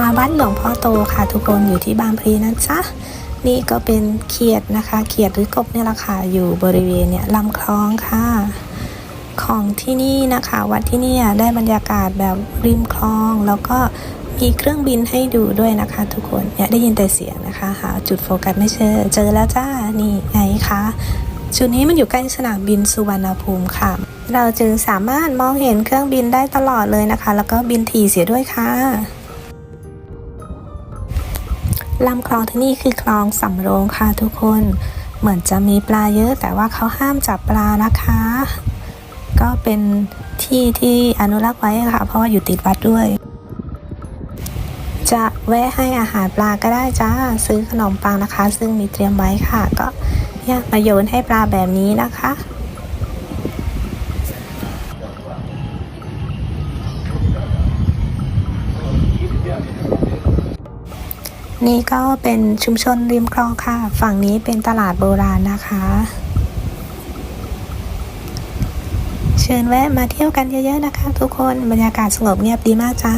มาวัดหลวงพ่อโตค่ะทุกคนอยู่ที่บางพลีนะจ๊ะนี่ก็เป็นเขียดนะคะเขียดหรือกบเนี่ยแหละค่ะอยู่บริเวณเนี่ยลำคลองค่ะ ของที่นี่นะคะ วัดที่นี่ได้บรรยากาศแบบริมคลอง แล้วก็มีเครื่องบินให้ดูด้วยนะคะ ทุกคนเนี่ยได้ยินแต่เสียงนะคะหาจุดโฟกัสไม่เจอเจอแล้วจ้านี่ไงคะจุดนี้มันอยู่ใกล้สนามบินสุวรรณภูมิค่ะ เราจึงสามารถมองเห็นเครื่องบินได้ตลอดเลยนะคะ แล้วก็บินถี่เสียด้วยค่ะ ลำคลองที่นี่คือคลองสำโรงค่ะทุกคน เหมือนจะมีปลาเยอะ แต่ว่าเขาห้ามจับปลานะคะ ก็เป็นที่ที่อนุรักษ์ไว้ค่ะ เพราะว่าอยู่ติดวัดด้วย จะแวะให้อาหารปลาก็ได้จ้าซื้อขนมปังนะคะ ซึ่งมีเตรียมไว้ค่ะ ก็ยมาโยนให้ปลาแบบนี้นะคะ นี่ก็เป็นชุมชนริมคลองค่ะ ฝั่งนี้เป็นตลาดโบราณนะคะ เชิญแวะมาเที่ยวกันเยอะๆนะคะ ทุกคนบรรยากาศสงบเงียบดีมากจ้า